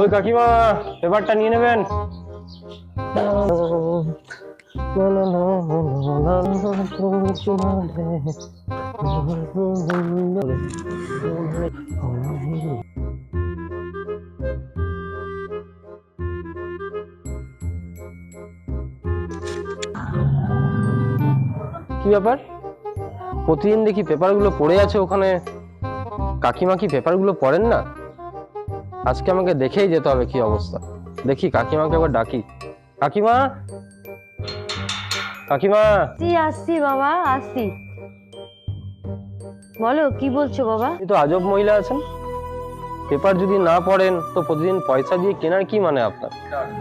ওই কাকিমা পেপারটা নিয়ে নেবেন? কি ব্যাপার? প্রতিদিন দেখি পেপারগুলো পড়ে আছে ওখানে। কাকিমা কি পেপারগুলো পড়েন না? আজকে আমাকে দেখেই যেতে হবে কি অবস্থা। দেখি কাকিমাকে একবার ডাকি। কাকিমা? কাকিমা? আসছি আসছি বাবা আসছি। বলো কি বলছো বাবা? তো আজব মহিলা আছেন। পেপার যদি না পড়েন তো প্রতিদিন পয়সা দিয়ে কেনার কি মানে আপনার?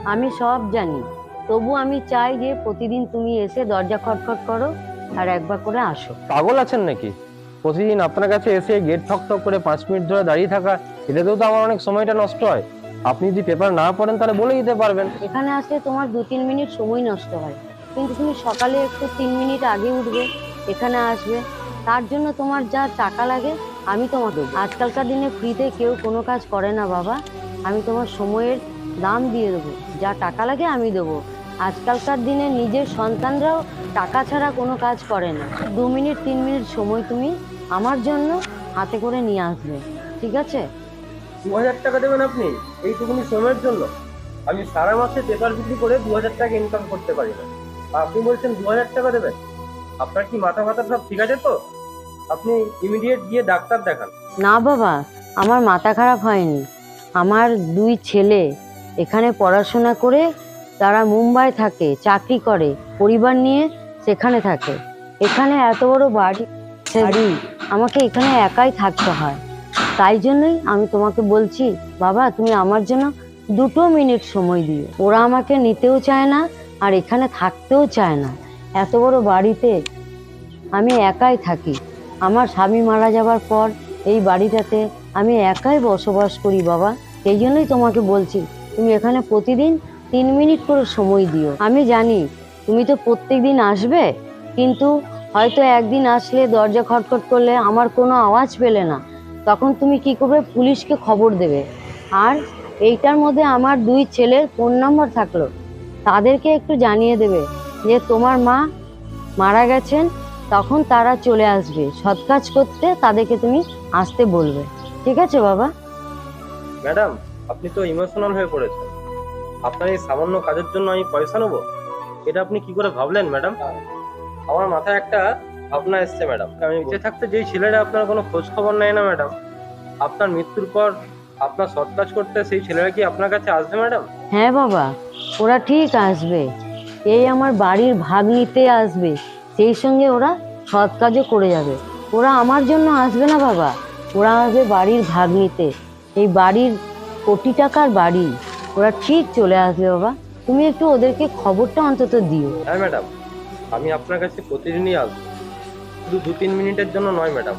আমি সব জানি। তবু আমি চাই যে প্রতিদিন তুমি এসে দরজা খটখট করো আর একবার করে আসো পাগল আছেন নাকি? প্রতিদিন আপনার কাছে এসে গেট ঠক ঠক করে পাঁচ মিনিট ধরে দাঁড়িয়ে থাকা এটাতেও তো আমার অনেক সময়টা নষ্ট হয়। আপনি যদি পেপার না পড়েন তাহলে বলে দিতে পারবেন। এখানে আসলে তোমার দু তিন মিনিট সময় নষ্ট হয়। কিন্তু তুমি সকালে একটু তিন মিনিট আগে উঠবে এখানে আসবে। তার জন্য তোমার যা টাকা লাগে আমি তোমার দেবো। আজকালকার দিনে ফ্রিতে কেউ কোনো কাজ করে না বাবা। আমি তোমার সময়ের দাম দিয়ে দেবো। যা টাকা লাগে আমি দেবো। আজকালকার দিনে নিজের সন্তানরাও টাকা ছাড়া কোনো কাজ করে না। দু মিনিট তিন মিনিট সময় তুমি আমার জন্য হাতে করে নিয়ে আসবে ঠিক আছে? দু হাজার টাকা দেবেন আপনি এইটুকুনি সময়ের জন্য। আমি সারা মাসে পেপার বিক্রি করে দু হাজার টাকা ইনকাম করতে পারি না। আপনি বলছেন দু হাজার টাকা দেবেন। আপনার কি মাথা মাথা সব ঠিক আছে তো? আপনি ইমিডিয়েট গিয়ে ডাক্তার দেখান। না বাবা আমার মাথা খারাপ হয়নি। আমার দুই ছেলে এখানে পড়াশোনা করে তারা মুম্বাই থাকে, চাকরি করে, পরিবার নিয়ে সেখানে থাকে। এখানে এত বড় বাড়ি বাড়ি, আমাকে এখানে একাই থাকতে হয়। তাই জন্যই আমি তোমাকে বলছি, বাবা, তুমি আমার জন্য দুটো মিনিট সময় দিও। ওরা আমাকে নিতেও চায় না, আর এখানে থাকতেও চায় না। এত বড় বাড়িতে আমি একাই থাকি। আমার স্বামী মারা যাবার পর এই বাড়িটাতে আমি একাই বসবাস করি, বাবা। এই জন্যই তোমাকে বলছি, তুমি এখানে প্রতিদিন তিন মিনিট করে সময় দিও। আমি জানি তুমি তো প্রত্যেক দিন আসবে, কিন্তু হয়তো একদিন আসলে দরজা খটখট করলে আমার কোনো আওয়াজ পেলে না। তখন তুমি কি করবে? পুলিশকে খবর দেবে। আর এইটার মধ্যে আমার দুই ছেলের ফোন নম্বর থাকল। তাদেরকে একটু জানিয়ে দেবে যে তোমার মা মারা গেছেন, তখন তারা চলে আসবে। সৎ কাজ করতে তাদেরকে তুমি আসতে বলবে। ঠিক আছে বাবা? ম্যাডাম, আপনি তো ইমোশনাল হয়ে পড়েছেন। আপনার এই সামান্য কাজের জন্য আমি পয়সা নেব? এটা আপনি কি করে ভাবলেন ম্যাডাম? আমার মাথায় একটা ভাবনা এসছে ম্যাডাম। আমি বেঁচে থাকতে যেই ছেলেরা আপনার কোনো খোঁজ খবর নেয় না ম্যাডাম আপনার মৃত্যুর পর আপনার সৎ কাজ করতে সেই ছেলেরা কি আপনার কাছে আসবে ম্যাডাম? হ্যাঁ বাবা ওরা ঠিক আসবে। এই আমার বাড়ির ভাগ নিতে আসবে। সেই সঙ্গে ওরা সৎ কাজও করে যাবে। ওরা আমার জন্য আসবে না বাবা। ওরা আসবে বাড়ির ভাগ নিতে এই বাড়ির কোটি টাকার বাড়ি। ওরা ঠিক চলে আসবে বাবা। তুমি একটু ওদেরকে খবরটা অন্তত দিও। হ্যাঁ ম্যাডাম। আমি আপনার কাছে প্রতিদিনই আসব। শুধু দু তিন মিনিটের জন্য নয় ম্যাডাম।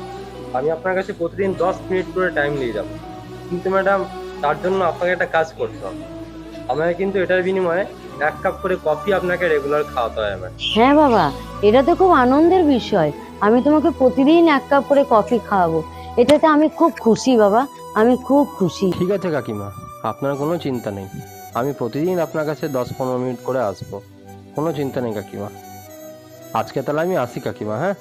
আমি আপনার কাছে প্রতিদিন দশ মিনিট করে টাইম নিয়ে যাব। কিন্তু ম্যাডাম তার জন্য আপনাকে একটা কাজ করতে হবে। আমাকে কিন্তু এটার বিনিময়ে এক কাপ করে কফি আপনাকে রেগুলার খাওয়াতে হবে ম্যাডাম। হ্যাঁ বাবা। এটা তো খুব আনন্দের বিষয়। আমি তোমাকে প্রতিদিন এক কাপ করে কফি খাওয়াবো। এটাতে আমি খুব খুশি বাবা। আমি খুব খুশি। ঠিক আছে কাকিমা। আপনার কোনো চিন্তা নেই। আমি প্রতিদিন আপনার কাছে দশ পনেরো মিনিট করে আসব। কোনো চিন্তা নেই কাকিমা। আজকে তাহলে আমি আসি কাকিমা হ্যাঁ?